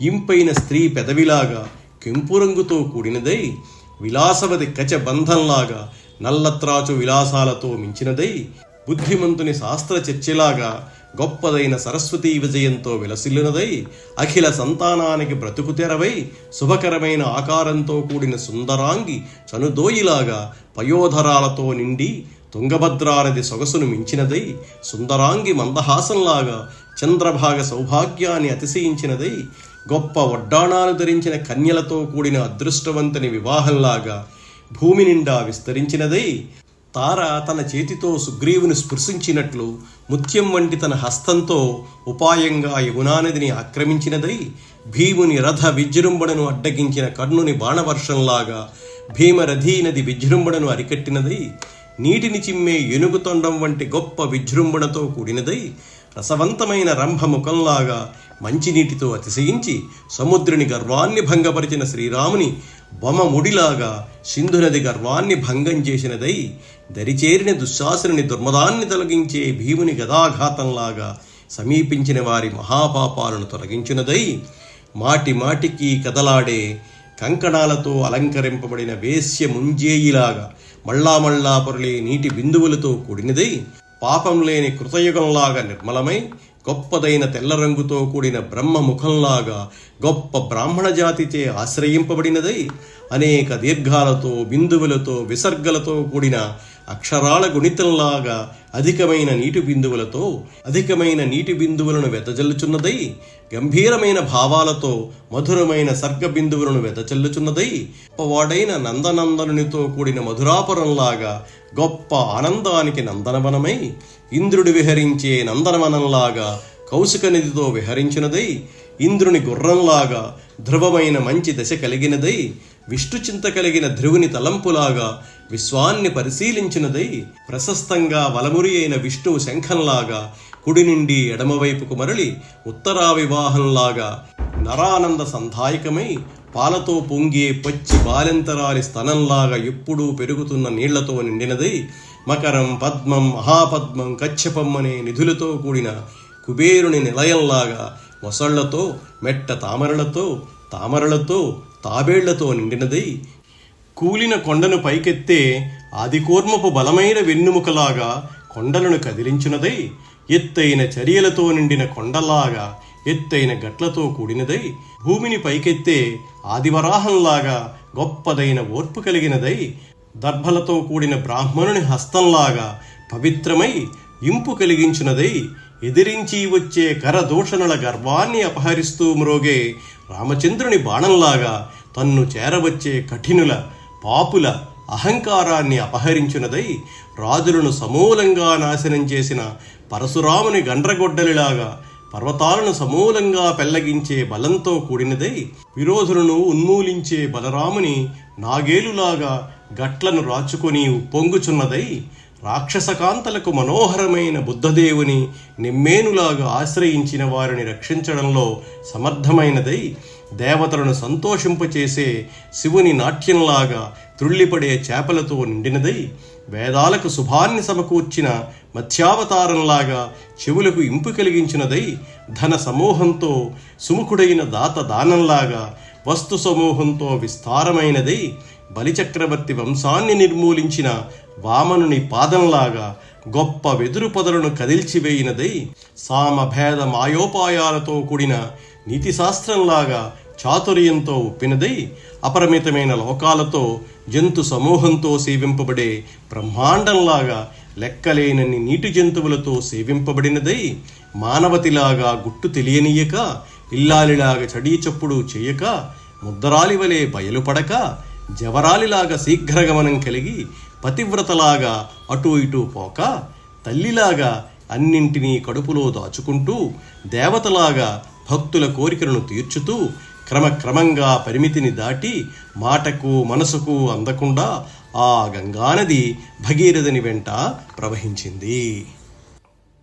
ఇంపైన స్త్రీ పెదవిలాగా కెంపు రంగుతో కూడినదై విలాసవతి కచ బంధంలాగా నల్లత్రాచు విలాసాలతో మించినదై బుద్ధిమంతుని శాస్త్ర చర్చలాగా గొప్పదైన సరస్వతీ విజయంతో విలసిల్లినదై అఖిల సంతానానికి బ్రతుకు తెరవై శుభకరమైన ఆకారంతో కూడిన సుందరాంగి చనుదోయిలాగా పయోధరాలతో నిండి తుంగభద్రానది సొగసును మించినదై సుందరాంగి మందహాసంలాగా చంద్రభాగ సౌభాగ్యాన్ని అతిశయించినదై గొప్ప వడ్డాణాలు ధరించిన కన్యలతో కూడిన అదృష్టవంతుని వివాహంలాగా భూమి నిండా విస్తరించినదై తార తన చేతితో సుగ్రీవుని స్పృశించినట్లు ముత్యం వంటి తన హస్తంతో ఉపాయంగా యమునానదిని ఆక్రమించినదై భీముని రథ విజృంభణను అడ్డగించిన కర్ణుని బాణవర్షంలాగా భీమరథీ నది విజృంభణను అరికట్టినదై నీటిని చిమ్మే ఏనుగు తొండం వంటి గొప్ప విజృంభణతో కూడినదై రసవంతమైన రంభముఖంలాగా మంచినీటితో అతిశయించి సముద్రుని గర్వాన్ని భంగపరిచిన శ్రీరాముని బొమ ముడిలాగా సింధునది గర్వాన్ని భంగం చేసినదై దరిచేరిన దుశ్శాసుని దుర్మదాన్ని తొలగించే భీముని గదాఘాతంలాగా సమీపించిన వారి మహాపాపాలను తొలగించినదై మాటి మాటికి కదలాడే కంకణాలతో అలంకరింపబడిన వేశ్య ముంజేయిలాగా మళ్ళా మళ్ళా పొరలే నీటి బిందువులతో కూడినదై పాపం లేని కృతయుగంలాగా నిర్మలమై గొప్పదైన తెల్ల రంగుతో కూడిన బ్రహ్మ ముఖంలాగా గొప్ప బ్రాహ్మణ జాతిచే ఆశ్రయింపబడినదై అనేక దీర్ఘాలతో బిందువులతో విసర్గలతో కూడిన అక్షరాల గుణితంలాగా అధికమైన నీటి బిందువులతో అధికమైన నీటి బిందువులను వెదజల్లుచున్నదై గంభీరమైన భావాలతో మధురమైన సర్గ బిందువులను వెదజల్లుచున్నదై గొప్పవాడైన నందనందనునితో కూడిన మధురాపురంలాగా గొప్ప ఆనందానికి నందనవనమై ఇంద్రుడు విహరించే నందనవనంలాగా కౌశిక నదితో విహరించినదై ఇంద్రుని గుర్రంలాగా ధ్రువమైన మంచి దశ కలిగినదై విష్ణు చింత కలిగిన ధ్రువుని తలంపులాగా విశ్వాన్ని పరిశీలించినదై ప్రశస్తంగా వలమురి అయిన విష్ణువు శంఖంలాగా కుడి నుండి ఎడమవైపుకు మరలి ఉత్తరా వివాహంలాగా నరానంద సంధాయకమై పాలతో పొంగే పచ్చి బాలెంతరాలి స్తనంలాగా ఎప్పుడూ పెరుగుతున్న నీళ్ళతో నిండినదై మకరం పద్మం మహాపద్మం కచ్చపం అనే నిధులతో కూడిన కుబేరుని నిలయంలాగా మొసళ్ళతో మెట్ట తామరలతో తామరలతో తాబేళ్ళతో నిండినదై. కూలిన కొండను పైకెత్తే ఆదికూర్మపు బలమైన వెన్నుముకలాగా కొండలను కదిలించినదై. ఎత్తైన చర్యలతో నిండిన కొండలాగా ఎత్తైన గట్లతో కూడినదై భూమిని పైకెత్తే ఆదివరాహంలాగా గొప్పదైన ఓర్పు కలిగినదై దర్భలతో కూడిన బ్రాహ్మణుని హస్తంలాగా పవిత్రమై ఇంపు కలిగించినదై ఎదిరించి వచ్చే కరదూషణల గర్వాన్ని అపహరిస్తూ మ్రోగే రామచంద్రుని బాణంలాగా తన్ను చేరవచ్చే కఠినుల పాపుల అహంకారాన్ని అపహరించినదై రాజులను సమూలంగా నాశనం చేసిన పరశురాముని గండ్రగొడ్డలిలాగా పర్వతాలను సమూలంగా పెల్లగించే బలంతో కూడినదై విరోధులను ఉన్మూలించే బలరాముని నాగేలులాగా గట్లను రాచుకొని ఉప్పొంగుచున్నదై రాక్షసకాంతలకు మనోహరమైన బుద్ధదేవుని నిమ్మేనులాగా ఆశ్రయించిన వారిని రక్షించడంలో సమర్థమైనదై దేవతలను సంతోషింపచేసే శివుని నాట్యంలాగా త్రుళ్ళిపడే చేపలతో నిండినదై వేదాలకు శుభాన్ని సమకూర్చిన మత్స్యావతారంలాగా చెవులకు ఇంపు కలిగించినదై ధన సమూహంతో సుముఖుడైన దాత దానంలాగా వస్తు సమూహంతో విస్తారమైనదై బలిచక్రవర్తి వంశాన్ని నిర్మూలించిన వామనుని పాదంలాగా గొప్ప వెదురు పొదలను కదిల్చివేయినదై సామభేద మాయోపాయాలతో కూడిన నీతిశాస్త్రంలాగా చాతుర్యంతో ఒప్పినదై అపరిమితమైన లోకాలతో జంతు సమూహంతో సేవింపబడే బ్రహ్మాండంలాగా లెక్కలేనన్ని నీటి జంతువులతో సేవింపబడినదై మానవతిలాగా గుట్టు తెలియనీయక ఇల్లాలిలాగా చడీ చప్పుడు చేయక ముద్దరాలి వలె బయలుపడక జవరాలిలాగా శీఘ్రగమనం కలిగి పతివ్రతలాగా అటు ఇటు పోక తల్లిలాగా అన్నింటినీ కడుపులో దాచుకుంటూ దేవతలాగా భక్తుల కోరికలను తీర్చుతూ క్రమక్రమంగా పరిమితిని దాటి మాటకు మనసుకు అందకుండా ఆ గంగానది భగీరథని వెంట ప్రవహించింది.